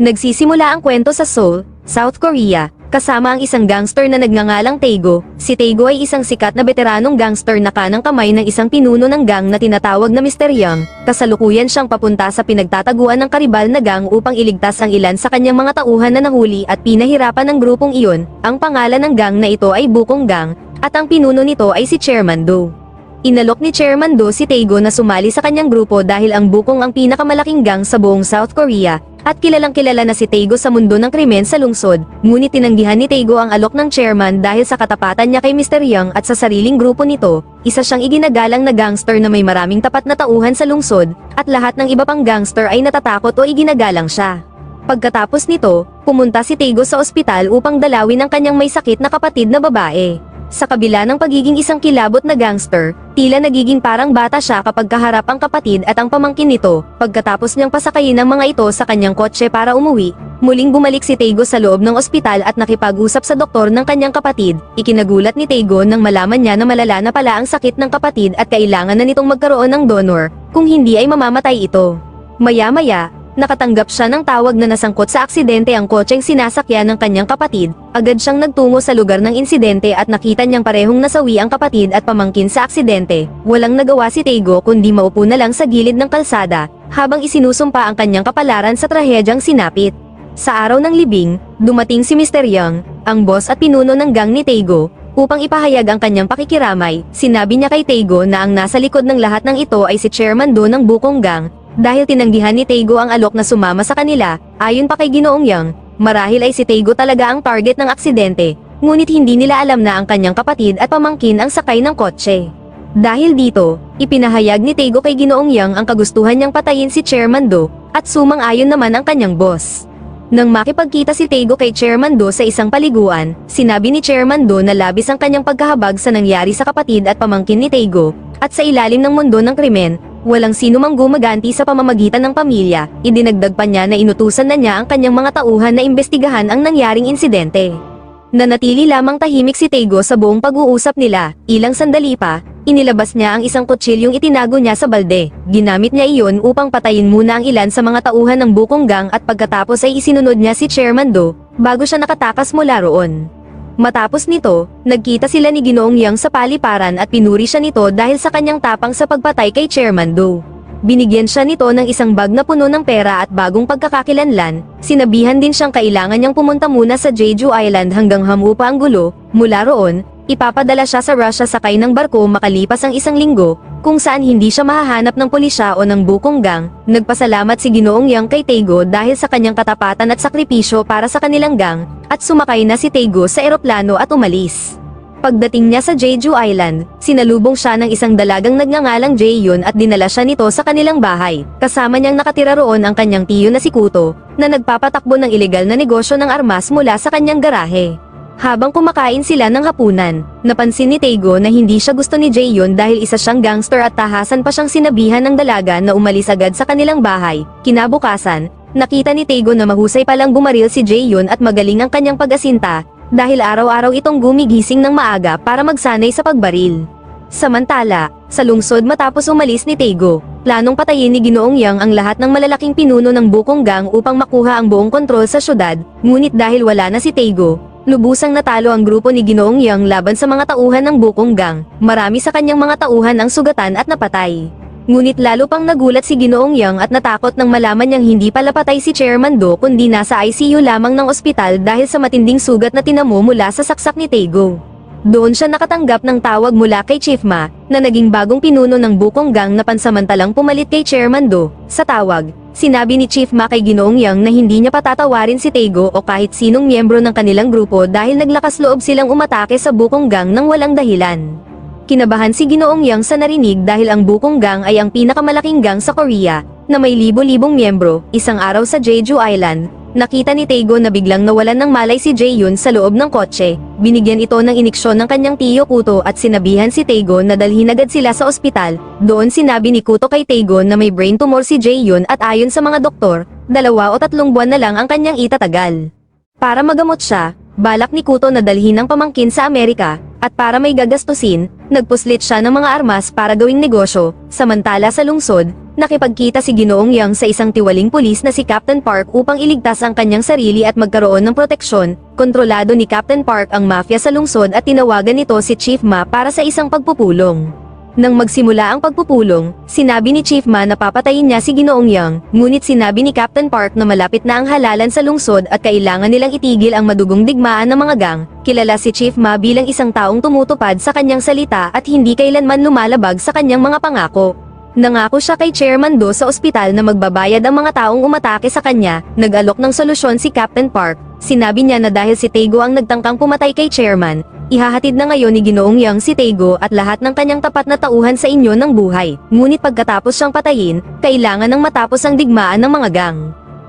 Nagsisimula ang kwento sa Seoul, South Korea, kasama ang isang gangster na nagngangalang Taego. Si Taego ay isang sikat na veteranong gangster na kanang kamay ng isang pinuno ng gang na tinatawag na Mr. Young. Kasalukuyan siyang papunta sa pinagtataguan ng karibal na gang upang iligtas ang ilan sa kanyang mga tauhan na nahuli at pinahirapan ng grupong iyon. Ang pangalan ng gang na ito ay Bukong Gang, at ang pinuno nito ay si Chairman Do. Inalok ni Chairman Do si Taego na sumali sa kanyang grupo dahil ang Bukong ang pinakamalaking gang sa buong South Korea, at kilalang kilala na si Taego sa mundo ng krimen sa lungsod, ngunit tinanggihan ni Taego ang alok ng chairman dahil sa katapatan niya kay Mr. Young at sa sariling grupo nito, isa siyang iginagalang na gangster na may maraming tapat na tauhan sa lungsod, at lahat ng iba pang gangster ay natatakot o iginagalang siya. Pagkatapos nito, pumunta si Taego sa ospital upang dalawin ang kanyang may sakit na kapatid na babae. Sa kabila ng pagiging isang kilabot na gangster, tila nagiging parang bata siya kapag kaharap ang kapatid at ang pamangkin nito, pagkatapos niyang pasakayin ang mga ito sa kanyang kotse para umuwi, muling bumalik si Taego sa loob ng ospital at nakipag-usap sa doktor ng kanyang kapatid, ikinagulat ni Taego nang malaman niya na malala na pala ang sakit ng kapatid at kailangan na nitong magkaroon ng donor, kung hindi ay mamamatay ito. Maya-maya, nakatanggap siya ng tawag na nasangkot sa aksidente ang kotseng sinasakyan ng kanyang kapatid, agad siyang nagtungo sa lugar ng insidente at nakita niyang parehong nasawi ang kapatid at pamangkin sa aksidente. Walang nagawa si Taego kundi maupo na lang sa gilid ng kalsada, habang isinusumpa ang kanyang kapalaran sa trahedyang sinapit. Sa araw ng libing, dumating si Mr. Young, ang boss at pinuno ng gang ni Taego, upang ipahayag ang kanyang pakikiramay, sinabi niya kay Taego na ang nasa likod ng lahat ng ito ay si Chairman Do ng Bukong Gang, dahil tinanggihan ni Taego ang alok na sumama sa kanila, ayon pa kay Ginoong Yang, marahil ay si Taego talaga ang target ng aksidente, ngunit hindi nila alam na ang kanyang kapatid at pamangkin ang sakay ng kotse. Dahil dito, ipinahayag ni Taego kay Ginoong Yang ang kagustuhan niyang patayin si Chairman Do, at sumang-ayon naman ang kanyang boss. Nang makipagkita si Taego kay Chairman Do sa isang paliguan, sinabi ni Chairman Do na labis ang kanyang pagkahabag sa nangyari sa kapatid at pamangkin ni Taego, at sa ilalim ng mundo ng krimen, walang sino mang gumaganti sa pamamagitan ng pamilya, idinagdag pa niya na inutusan na niya ang kanyang mga tauhan na imbestigahan ang nangyaring insidente. Nanatili lamang tahimik si Taego sa buong pag-uusap nila, ilang sandali pa, inilabas niya ang isang kutsilyong itinago niya sa balde. Ginamit niya iyon upang patayin muna ang ilan sa mga tauhan ng bukong gang at pagkatapos ay isinunod niya si Chairman Do, bago siya nakatakas mula roon. Matapos nito, nagkita sila ni Ginoong Yang sa paliparan at pinuri siya nito dahil sa kanyang tapang sa pagpatay kay Chairman Do. Binigyan siya nito ng isang bag na puno ng pera at bagong pagkakakilanlan, sinabihan din siyang kailangan niyang pumunta muna sa Jeju Island hanggang hamupa ang gulo, mula roon, ipapadala siya sa Russia sakay ng barko makalipas ang isang linggo, kung saan hindi siya mahahanap ng pulisya o ng bukong gang, nagpasalamat si Ginoong Yang kay Taego dahil sa kanyang katapatan at sakripisyo para sa kanilang gang, at sumakay na si Taego sa eroplano at umalis. Pagdating niya sa Jeju Island, sinalubong siya ng isang dalagang nagngangalang Jaehyun at dinala siya nito sa kanilang bahay. Kasama niyang nakatira roon ang kanyang tiyo na si Kuto, na nagpapatakbo ng ilegal na negosyo ng armas mula sa kanyang garahe. Habang kumakain sila ng hapunan, napansin ni Taego na hindi siya gusto ni Jaehyun dahil isa siyang gangster at tahasan pa siyang sinabihan ng dalaga na umalis agad sa kanilang bahay. Kinabukasan, nakita ni Taego na mahusay palang bumaril si Jaehyun at magaling ang kanyang pag-asinta, dahil araw-araw itong gumigising ng maaga para magsanay sa pagbaril. Samantala, sa lungsod matapos umalis ni Taego, planong patayin ni Ginoong Yang ang lahat ng malalaking pinuno ng bukong gang upang makuha ang buong kontrol sa syudad, ngunit dahil wala na si Taego, lubusang natalo ang grupo ni Ginoong Yang laban sa mga tauhan ng bukong gang, marami sa kanyang mga tauhan ang sugatan at napatay. Ngunit lalo pang nagulat si Ginoong Yang at natakot nang malaman niyang hindi pala patay si Chairman Do kundi nasa ICU lamang ng ospital dahil sa matinding sugat na tinamo mula sa saksak ni Taego. Doon siya nakatanggap ng tawag mula kay Chief Ma, na naging bagong pinuno ng bukong gang na pansamantalang pumalit kay Chairman Do. Sa tawag, sinabi ni Chief Ma kay Ginoong Yang na hindi niya patatawarin si Taego o kahit sinong miyembro ng kanilang grupo dahil naglakas loob silang umatake sa bukong gang ng walang dahilan. Kinabahan si Ginoong Yang sa narinig dahil ang Bukong Gang ay ang pinakamalaking gang sa Korea, na may libo-libong miyembro, isang araw sa Jeju Island, nakita ni Taego na biglang nawalan ng malay si Jaehyun sa loob ng kotse, binigyan ito ng iniksyon ng kanyang tiyo Kuto at sinabihan si Taego na dalhin agad sila sa ospital, doon sinabi ni Kuto kay Taego na may brain tumor si Jaehyun at ayon sa mga doktor, dalawa o tatlong buwan na lang ang kanyang itatagal. Para magamot siya, balak ni Kuto na dalhin ang pamangkin sa Amerika, at para may gagastusin, nagpuslit siya ng mga armas para gawing negosyo, samantala sa lungsod, nakipagkita si Ginoong Yang sa isang tiwaling pulis na si Captain Park upang iligtas ang kanyang sarili at magkaroon ng proteksyon. Kontrolado ni Captain Park ang mafia sa lungsod at tinawagan nito si Chief Ma para sa isang pagpupulong. Nang magsimula ang pagpupulong, sinabi ni Chief Ma na papatayin niya si Ginoong Yang, ngunit sinabi ni Captain Park na malapit na ang halalan sa lungsod at kailangan nilang itigil ang madugong digmaan ng mga gang. Kilala si Chief Ma bilang isang taong tumutupad sa kanyang salita at hindi kailanman lumalabag sa kanyang mga pangako. Nangako siya kay Chairman Do sa ospital na magbabayad ang mga taong umatake sa kanya, nag-alok ng solusyon si Captain Park. Sinabi niya na dahil si Tego ang nagtangkang pumatay kay Chairman, ihahatid na ngayon ni Ginoong Yang si Tego at lahat ng kanyang tapat na tauhan sa inyo ng buhay. Ngunit pagkatapos siyang patayin, kailangan ng matapos ang digmaan ng mga gang.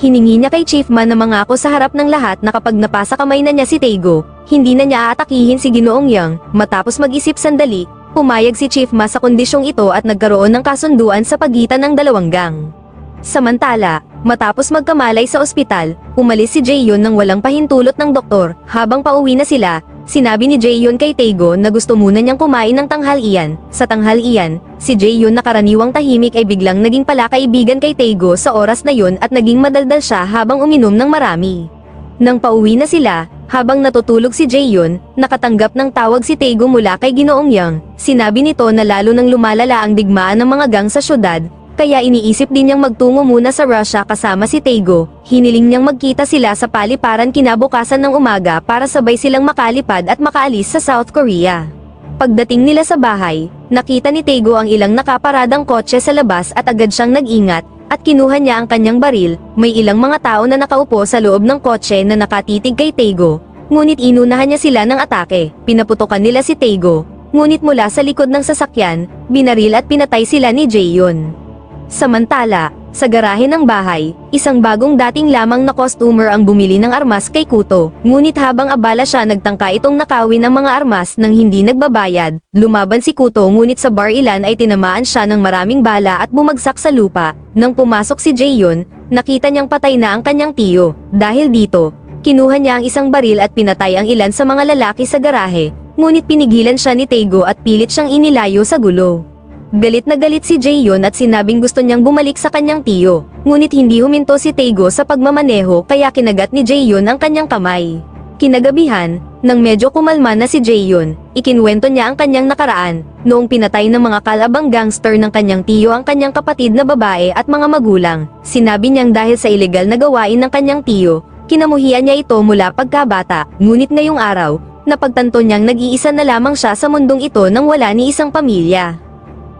Hiningi niya kay Chief Man na mangako sa harap ng lahat na kapag napasa kamay na niya si Tego, hindi na niya aatakihin si Ginoong Yang, matapos mag-isip sandali, pumayag si Chief Ma sa kondisyong ito at nagkaroon ng kasunduan sa pagitan ng dalawang gang. Samantala, matapos magkamalay sa ospital, umalis si Jaehyun nang walang pahintulot ng doktor, habang pauwi na sila, sinabi ni Jaehyun kay Taego na gusto muna niyang kumain ng tanghalian. Sa tanghalian, si Jaehyun na karaniwang tahimik ay biglang naging palakaibigan kay Taego sa oras na yun at naging madaldal siya habang uminom ng marami. Nang pauwi na sila, habang natutulog si Jaehyun, nakatanggap ng tawag si Taego mula kay Ginoong Yang. Sinabi nito na lalo nang lumalala ang digmaan ng mga gang sa syudad, kaya iniisip din niyang magtungo muna sa Russia kasama si Taego. Hiniling niyang magkita sila sa paliparan kinabukasan ng umaga para sabay silang makalipad at makaalis sa South Korea. Pagdating nila sa bahay, nakita ni Taego ang ilang nakaparadang kotse sa labas at agad siyang nag-ingat, at kinuha niya ang kanyang baril, may ilang mga tao na nakaupo sa loob ng kotse na nakatitig kay Taego. Ngunit inunahan niya sila ng atake, pinaputokan nila si Taego, ngunit mula sa likod ng sasakyan, binaril at pinatay sila ni Jaehyun. Samantala, sa garahe ng bahay, isang bagong dating lamang na customer ang bumili ng armas kay Kuto. Ngunit habang abala siya nagtangka itong nakawin ng mga armas nang hindi nagbabayad. Lumaban si Kuto ngunit sa bar ilan ay tinamaan siya ng maraming bala at bumagsak sa lupa. Nang pumasok si Jaehyun, nakita niyang patay na ang kanyang tiyo. Dahil dito, kinuha niya ang isang baril at pinatay ang ilan sa mga lalaki sa garahe. Ngunit pinigilan siya ni Taego at pilit siyang inilayo sa gulo. Galit na galit si Jaehyun at sinabing gusto niyang bumalik sa kanyang tiyo. Ngunit hindi huminto si Taego sa pagmamaneho kaya kinagat ni Jaehyun ang kanyang kamay. Kinagabihan, nang medyo kumalma na si Jaehyun, ikinwento niya ang kanyang nakaraan, noong pinatay ng mga kalabang gangster ng kanyang tiyo ang kanyang kapatid na babae at mga magulang. Sinabi niyang dahil sa ilegal na gawain ng kanyang tiyo, kinamuhian niya ito mula pagkabata, ngunit ngayong araw, napagtanto niyang nag-iisa na lamang siya sa mundong ito nang wala ni isang pamilya.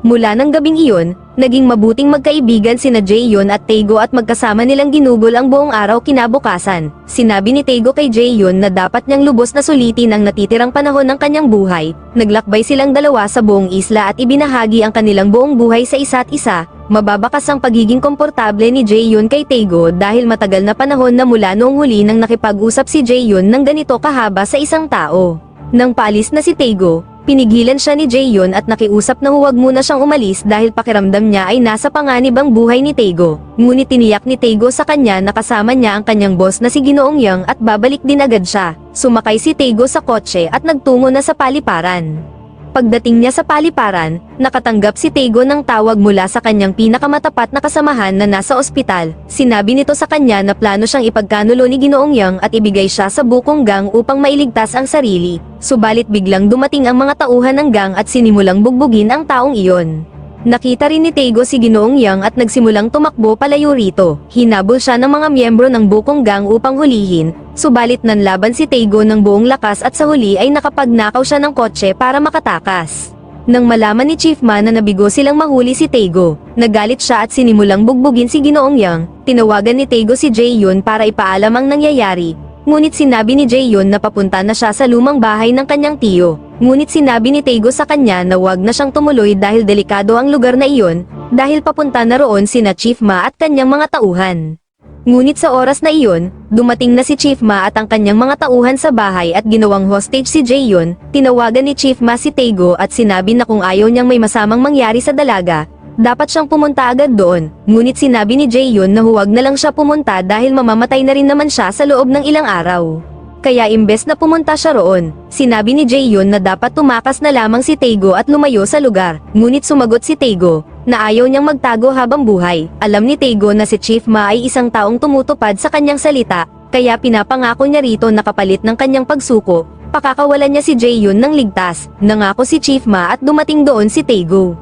Mula ng gabing iyon, naging mabuting magkaibigan sina Jaehyun at Taego at magkasama nilang ginugol ang buong araw kinabukasan. Sinabi ni Taego kay Jaehyun na dapat niyang lubos na sulitin ang natitirang panahon ng kanyang buhay. Naglakbay silang dalawa sa buong isla at ibinahagi ang kanilang buong buhay sa isa't isa. Mababakas ang pagiging komportable ni Jaehyun kay Taego dahil matagal na panahon na mula noong huli nang nakipag-usap si Jaehyun ng ganito kahaba sa isang tao. Nang paalis na si Taego, Pinigilan siya ni Jaehyun at nakiusap na huwag muna siyang umalis dahil pakiramdam niya ay nasa panganib ang buhay ni Taego. Ngunit tiniyak ni Taego sa kanya na kasama niya ang kanyang boss na si Ginoong Yang at babalik din agad siya. Sumakay si Taego sa kotse at nagtungo na sa paliparan. Pagdating niya sa paliparan, nakatanggap si Taego ng tawag mula sa kanyang pinakamatapat na kasamahan na nasa ospital. Sinabi nito sa kanya na plano siyang ipagkanulo ni Ginoong Yang at ibigay siya sa bukong gang upang mailigtas ang sarili. Subalit biglang dumating ang mga tauhan ng gang at sinimulang bugbugin ang taong iyon. Nakita rin ni Taego si Ginoong Yang at nagsimulang tumakbo palayo rito. Hinabol siya ng mga miyembro ng bukong gang upang hulihin, subalit nanlaban si Taego ng buong lakas at sa huli ay nakapagnakaw siya ng kotse para makatakas. Nang malaman ni Chief Man na nabigo silang mahuli si Taego, nagalit siya at sinimulang bugbugin si Ginoong Yang, tinawagan ni Taego si Jaehyun para ipaalam ang nangyayari, Ngunit sinabi ni Jaehyun na papunta na siya sa lumang bahay ng kanyang tiyo. Ngunit sinabi ni Taego sa kanya na wag na siyang tumuloy dahil delikado ang lugar na iyon, dahil papunta na roon sina Chief Ma at kanyang mga tauhan. Ngunit sa oras na iyon, dumating na si Chief Ma at ang kanyang mga tauhan sa bahay at ginawang hostage si Jaehyun, tinawagan ni Chief Ma si Taego at sinabi na kung ayaw niyang may masamang mangyari sa dalaga, dapat siyang pumunta agad doon, ngunit sinabi ni Jaehyun na huwag na lang siya pumunta dahil mamamatay na rin naman siya sa loob ng ilang araw. Kaya imbes na pumunta siya roon, sinabi ni Jaehyun na dapat tumakas na lamang si Taego at lumayo sa lugar. Ngunit sumagot si Taego, na ayaw niyang magtago habang buhay. Alam ni Taego na si Chief Ma ay isang taong tumutupad sa kanyang salita, kaya pinapangako niya rito na kapalit ng kanyang pagsuko, pakakawalan niya si Jaehyun ng ligtas. Nangako si Chief Ma at dumating doon si Taego.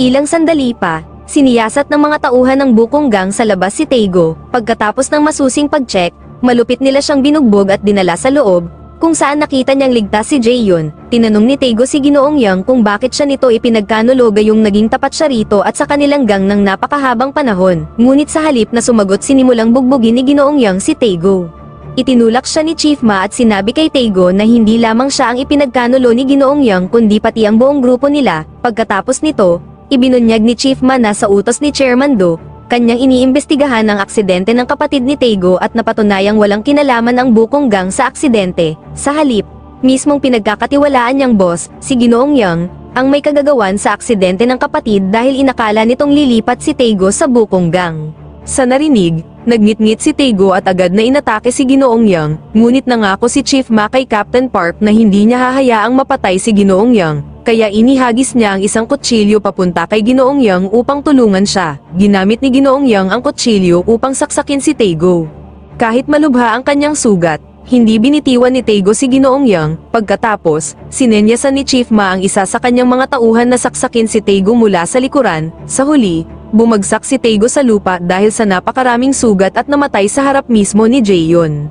Ilang sandali pa, siniyasat ng mga tauhan ng bukong gang sa labas si Taego. Pagkatapos ng masusing pag-check, malupit nila siyang binugbog at dinala sa loob, kung saan nakita niyang ligtas si Jaehyun. Tinanong ni Taego si Ginoong Yang kung bakit siya nito ipinagkanuloga yung naging tapat siya rito at sa kanilang gang ng napakahabang panahon. Ngunit sa halip na sumagot sinimulang bugbugin ni Ginoong Yang si Taego. Itinulak siya ni Chief Ma at sinabi kay Taego na hindi lamang siya ang ipinagkanulo ni Ginoong Yang kundi pati ang buong grupo nila. Pagkatapos nito, ibinunyag ni Chief Ma na sa utos ni Chairman Do, kanyang iniimbestigahan ang aksidente ng kapatid ni Taego at napatunayang walang kinalaman ang bukong gang sa aksidente. Sa halip, mismong pinagkakatiwalaan niyang boss, si Ginoong Yang, ang may kagagawan sa aksidente ng kapatid dahil inakala nitong lilipat si Taego sa bukong gang. Sa narinig, nagngit-ngit si Taego at agad na inatake si Ginoong Yang, ngunit nangako si Chief Ma kay Captain Park na hindi niya hahayaang mapatay si Ginoong Yang, kaya inihagis niya ang isang kutsilyo papunta kay Ginoong Yang upang tulungan siya. Ginamit ni Ginoong Yang ang kutsilyo upang saksakin si Taego. Kahit malubha ang kanyang sugat, hindi binitiwan ni Taego si Ginoong Yang, pagkatapos, sinenyasan ni Chief Ma ang isa sa kanyang mga tauhan na saksakin si Taego mula sa likuran, sa huli, bumagsak si Taego sa lupa dahil sa napakaraming sugat at namatay sa harap mismo ni Jaehyun.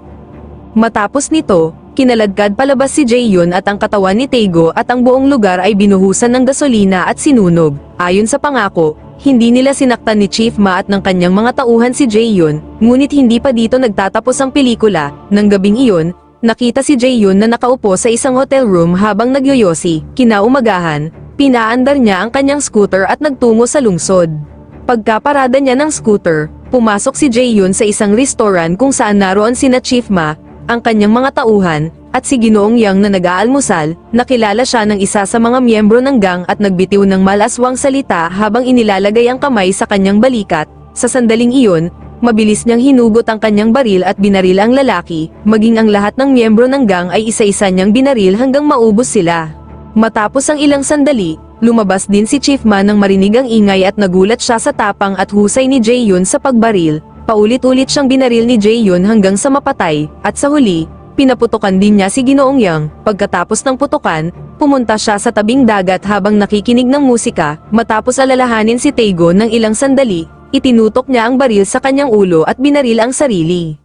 Matapos nito, kinaladkad palabas si Jaehyun at ang katawan ni Taego at ang buong lugar ay binuhusan ng gasolina at sinunog. Ayon sa pangako, hindi nila sinaktan ni Chief Ma at ng kanyang mga tauhan si Jaehyun, ngunit hindi pa dito nagtatapos ang pelikula. Nang gabing iyon, nakita si Jaehyun na nakaupo sa isang hotel room habang nagyoyosi. Kinaumagahan, pinaandar niya ang kanyang scooter at nagtungo sa lungsod. Pagkaparada niya ng scooter, pumasok si Jaehyun sa isang restaurant kung saan naroon sina Chief Ma, ang kanyang mga tauhan, at si Ginoong Yang na nag-aalmusal, nakilala siya ng isa sa mga miyembro ng gang at nagbitiw ng malaswang salita habang inilalagay ang kamay sa kanyang balikat. Sa sandaling iyon, mabilis niyang hinugot ang kanyang baril at binaril ang lalaki, maging ang lahat ng miyembro ng gang ay isa-isa niyang binaril hanggang maubos sila. Matapos ang ilang sandali, lumabas din si Chief Man nang marinig ang ingay at nagulat siya sa tapang at husay ni Jaehyun sa pagbaril. Paulit-ulit siyang binaril ni Jaehyun hanggang sa mapatay, at sa huli, pinaputukan din niya si Ginoong Yang. Pagkatapos ng putukan, pumunta siya sa tabing dagat habang nakikinig ng musika, matapos alalahanin si Taego ng ilang sandali, itinutok niya ang baril sa kanyang ulo at binaril ang sarili.